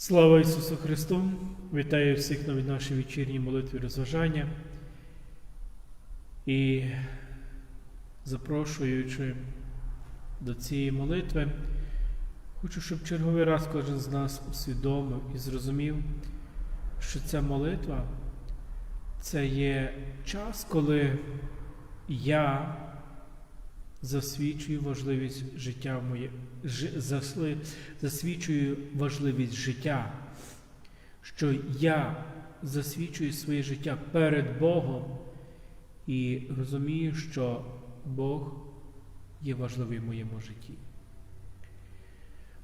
Слава Ісусу Христу! Вітаю всіх на нашій вечірній молитві розважання. І запрошуючи до цієї молитви, хочу, щоб черговий раз кожен з нас усвідомив і зрозумів, що ця молитва це є час, коли я засвідчую важливість життя моє, жи- засли- засвідчую важливість життя, що я засвідчую своє життя перед Богом і розумію, що Бог є важливий в моєму житті.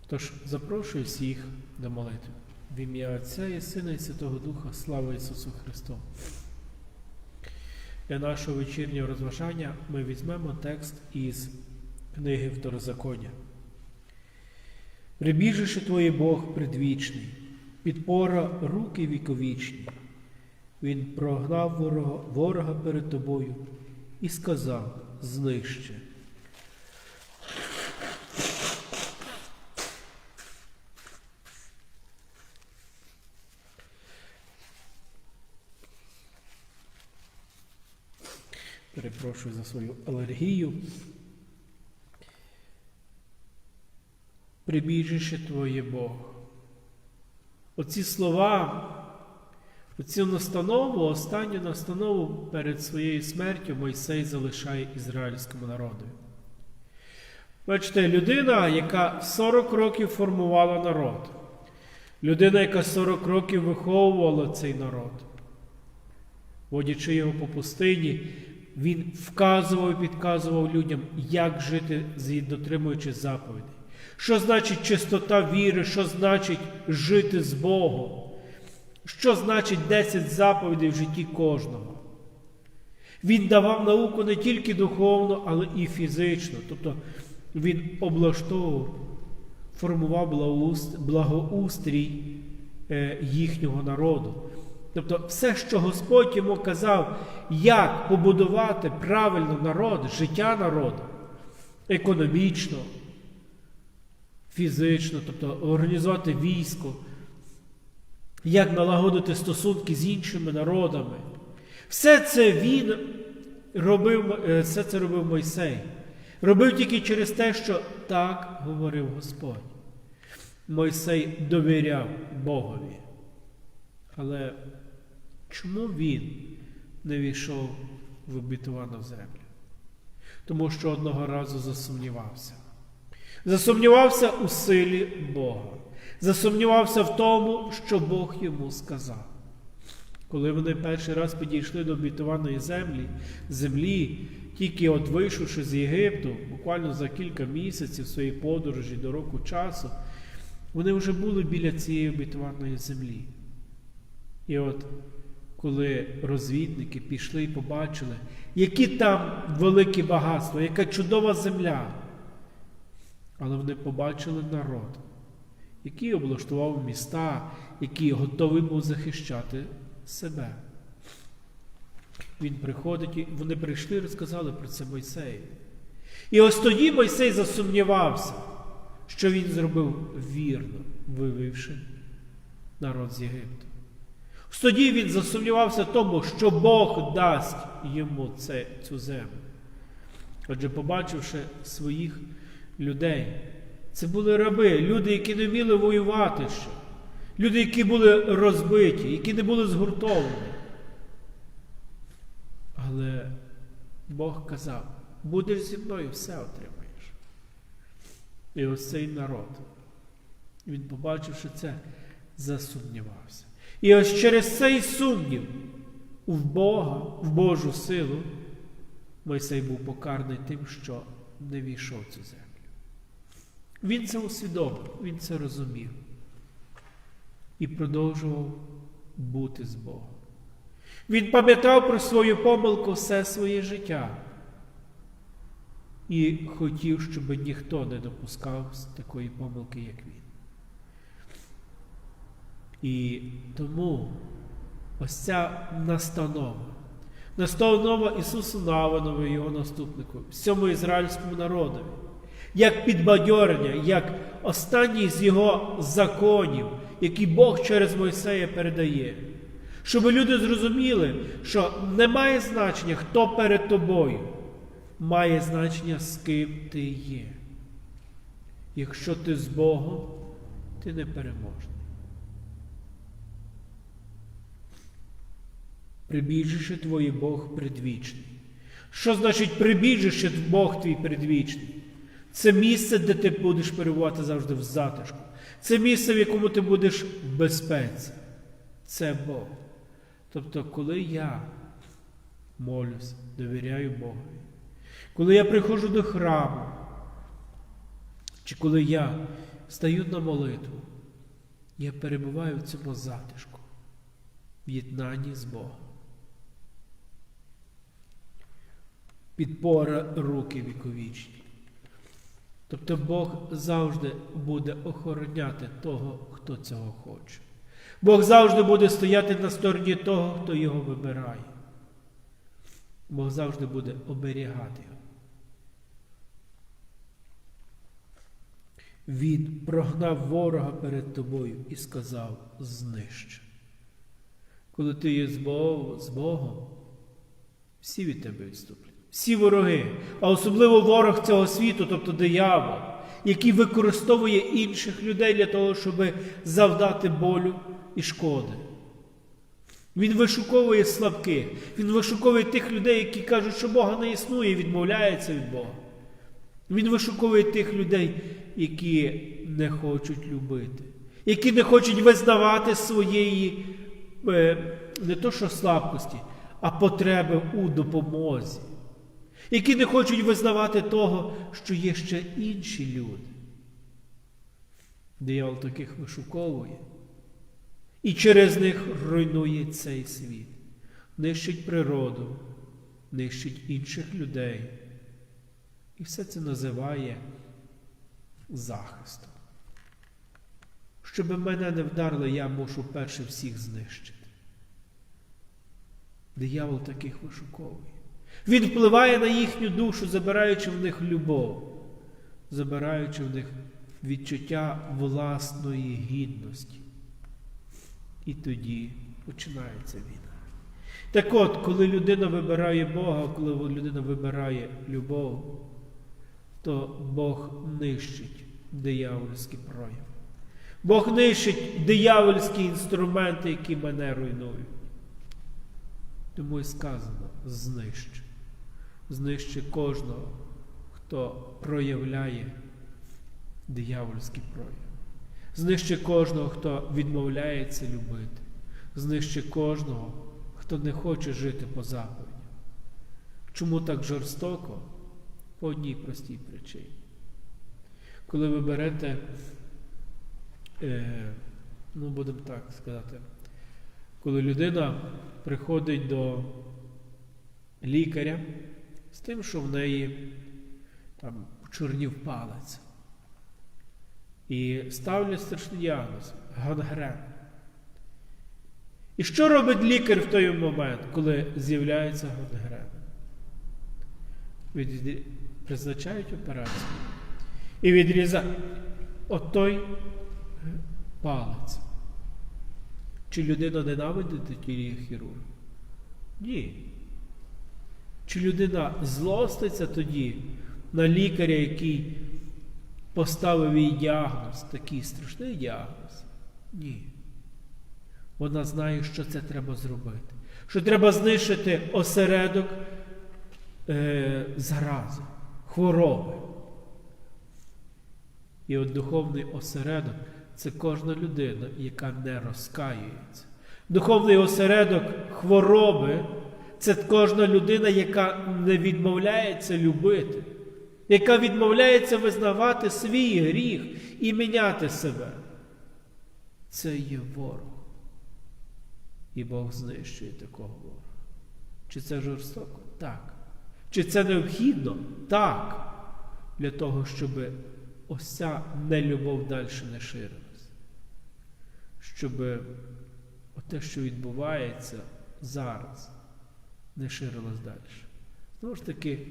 Тож запрошую всіх до молитви. В ім'я Отця і Сина і Святого Духа, слава Ісусу Христу! Для нашого вечірнього розважання ми візьмемо текст із книги Второзаконня. Прибіжище Твоє Бог предвічний, підпора руки віковічні. Він прогнав ворога, ворога перед тобою і сказав знищи. Перепрошую за свою алергію. Прибіжище Твоє Бог. Оці слова, оцю настанову, останню настанову перед своєю смертю Мойсей залишає ізраїльському народу. Бачите, людина, яка 40 років формувала народ, людина, яка 40 років виховувала цей народ, водячи його по пустині, він вказував і підказував людям, як жити, дотримуючи заповідей. Що значить чистота віри, що значить жити з Богом, що значить 10 заповідей в житті кожного. Він давав науку не тільки духовно, але і фізично. Тобто він облаштовував, формував благоустрій е, їхнього народу. Тобто все, що Господь йому казав, як побудувати правильно народ, життя народу, економічно, фізично, тобто організувати військо, як налагодити стосунки з іншими народами. Все це він робив, е, все це робив Мойсей. Робив тільки через те, що так говорив Господь. Мойсей довіряв Богові. Але чому він не війшов в обітувану землю? Тому що одного разу засумнівався. Засумнівався у силі Бога. Засумнівався в тому, що Бог йому сказав. Коли вони перший раз підійшли до обітованої землі, землі, тільки от вийшовши з Єгипту, буквально за кілька місяців своєї подорожі до року часу, вони вже були біля цієї обітованої землі. І от коли розвідники пішли і побачили, які там великі багатства, яка чудова земля. Але вони побачили народ, який облаштував міста, який готовий був захищати себе. Він приходить, і вони прийшли і розказали про це Мойсею. І ось тоді Мойсей засумнівався, що він зробив вірно, вивівши народ з Єгипту. Тоді він засумнівався в тому, що Бог дасть йому це, цю землю. Отже, побачивши своїх людей, це були раби, люди, які не вміли воювати ще, люди, які були розбиті, які не були згуртовані. Але Бог казав, будеш зі мною, все отримаєш. І ось цей народ, він, побачивши це, засумнівався. І ось через цей сумнів в Бога, в Божу силу, Мойсей був покараний тим, що не війшов в цю землю. Він це усвідомив, він це розумів і продовжував бути з Богом. Він пам'ятав про свою помилку все своє життя і хотів, щоб ніхто не допускав такої помилки, як він. І тому ось ця настанова, настанова Ісусу Навинові, його наступнику, всьому ізраїльському народові, як підбадьорення, як останній з його законів, які Бог через Мойсея передає. Щоб люди зрозуміли, що не має значення, хто перед тобою, має значення, з ким ти є. Якщо ти з Богом, ти не переможний. Прибіжище твоє Бог предвічний. Що значить прибіжище Бог твій предвічний? Це місце, де ти будеш перебувати завжди в затишку. Це місце, в якому ти будеш в безпеці. Це Бог. Тобто, коли я молюся, довіряю Богові, коли я приходжу до храму, чи коли я стаю на молитву, я перебуваю в цьому затишку, в єднанні з Богом. Підпора руки віковічні. Тобто Бог завжди буде охороняти того, хто цього хоче. Бог завжди буде стояти на стороні того, хто його вибирає. Бог завжди буде оберігати його. Він прогнав ворога перед тобою і сказав знищ. Коли ти є з Богом, всі від тебе відступлять. Всі вороги, а особливо ворог цього світу, тобто диявол, який використовує інших людей для того, щоб завдати болю і шкоди. Він вишуковує слабких, він вишуковує тих людей, які кажуть, що Бога не існує, і відмовляються від Бога. Він вишуковує тих людей, які не хочуть любити, які не хочуть визнавати своєї е, не то що слабкості, а потреби у допомозі, які не хочуть визнавати того, що є ще інші люди. Диявол таких вишуковує. І через них руйнує цей світ, нищить природу, нищить інших людей. І все це називає захистом. Щоб мене не вдарили, я мушу перше всіх знищити. Диявол таких вишуковує. Він впливає на їхню душу, забираючи в них любов, забираючи в них відчуття власної гідності. І тоді починається війна. Так от, коли людина вибирає Бога, коли людина вибирає любов, то Бог нищить диявольські прояви. Бог нищить диявольські інструменти, які мене руйнують. Тому і сказано знищ. Знищи кожного, хто проявляє диявольські прояви. Знищи кожного, хто відмовляється любити. Знищи кожного, хто не хоче жити по заповіді. Чому так жорстоко? По одній простій причині. Коли ви берете, е, ну будемо так сказати, коли людина приходить до лікаря з тим, що в неї там чорнів палець. І ставлять страшний діагноз гангрен. І що робить лікар в той момент, коли з'являється гангрен? Від... Призначають операцію і відрізають отой палець. Чи людина ненавидить тілі хірурга? Ні. Чи людина злоститься тоді на лікаря, який поставив їй діагноз, такий страшний діагноз? Ні. Вона знає, що це треба зробити. Що треба знищити осередок е, зарази, хвороби. І от духовний осередок це кожна людина, яка не розкаюється. Духовний осередок хвороби це кожна людина, яка не відмовляється любити яка відмовляється визнавати свій гріх і міняти себе. Це є ворог. І Бог знищує такого ворога. Чи це жорстоко? Так. Чи це необхідно? Так. Для того, щоб ось ця нелюбов далі не ширилась. Щоб те, що відбувається зараз, не ширилось далі. Знову ж таки,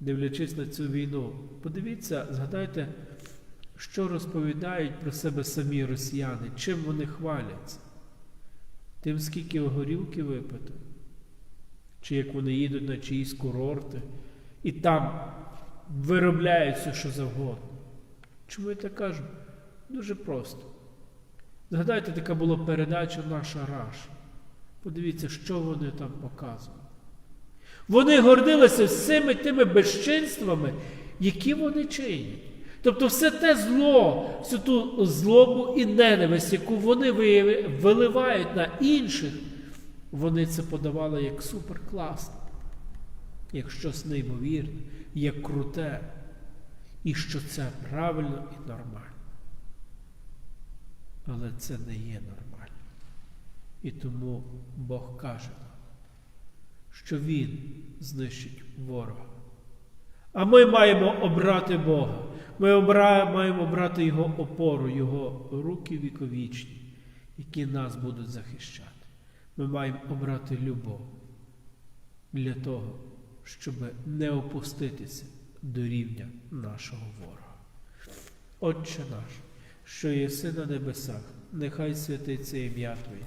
дивлячись на цю війну, подивіться, згадайте, Що розповідають про себе самі росіяни? Чим вони хваляться? Тим, скільки горілки випито? Чи як вони їдуть на чиїсь курорти і там виробляють все, що завгодно? Чому я так кажу? Дуже просто. Згадайте, така була передача Наша Раша. Подивіться, що вони там показували. Вони гордилися всіми тими безчинствами, які вони чинять. Тобто все те зло, всю ту злобу і ненависть, яку вони виливають на інших, вони це подавали як суперкласно, як щось неймовірне, як круте, і що це правильно і нормально. Але це не є нормально. І тому Бог каже що Він знищить ворога. А ми маємо обрати Бога. Ми маємо обрати Його опору, Його руки віковічні, які нас будуть захищати. Ми маємо обрати любов для того, щоб не опуститися до рівня нашого ворога. Отче наш, що єси на небесах, нехай святиться ім'я Твоє,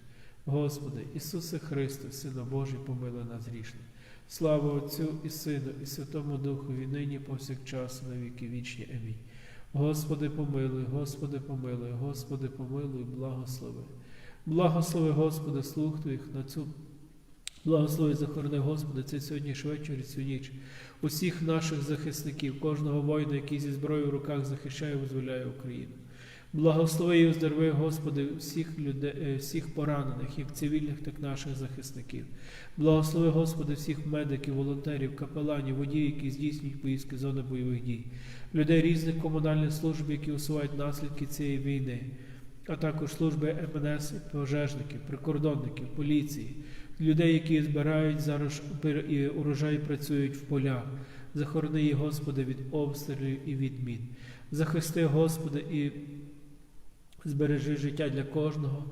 Господи Ісусе Христе, Сину Божий, помили нас грішних. Слава Отцю і Сину, і Святому Духові, нині повсякчас, на віки вічні. Амінь. Господи, помилуй, Господи, помилуй, Господи, помилуй, благослови. Благослови, Господи, слух Твоїх на цю Благослови захорони, Господи, цей сьогоднішній вечір і цю ніч. Усіх наших захисників, кожного воїна, який зі зброєю в руках захищає і визволяє Україну. Благослови і оздорови, Господи, всіх людей, е, всіх поранених, як цивільних, так і наших захисників. Благослови, Господи, всіх медиків, волонтерів, капеланів, водіїв, які здійснюють поїздки зони бойових дій, людей різних комунальних служб, які усувають наслідки цієї війни, а також служби МНС, пожежників, прикордонників, поліції, людей, які збирають зараз і урожай працюють в полях. Захорони їх, Господи, від обстрілів і від мін. Захисти, Господи, і збережи життя для кожного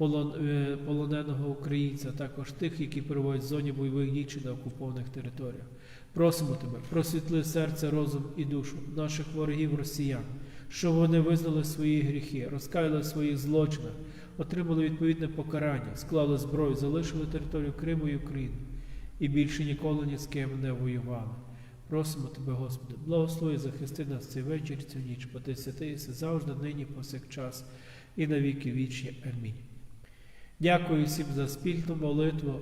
е, полоненого українця, також тих, які перебувають в зоні бойових дій чи на окупованих територіях. Просимо Тебе, просвітли серце, розум і душу наших ворогів росіян, щоб вони визнали свої гріхи, розкаяли в своїх злочинах, отримали відповідне покарання, склали зброю, залишили територію Криму і України і більше ніколи ні з ким не воювали. Просимо Тебе, Господи, благослови, захисти нас цей вечір, цю ніч, Ти святий, завжди, нині, повсякчас і на віки вічні. Амінь. Дякую всім за спільну молитву.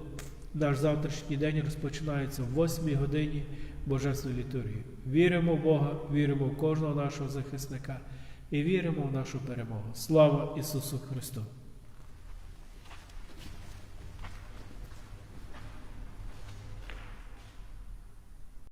Наш завтрашній день розпочинається в 8 годині Божественної літургії. Віримо в Бога, віримо в кожного нашого захисника і віримо в нашу перемогу. Слава Ісусу Христу!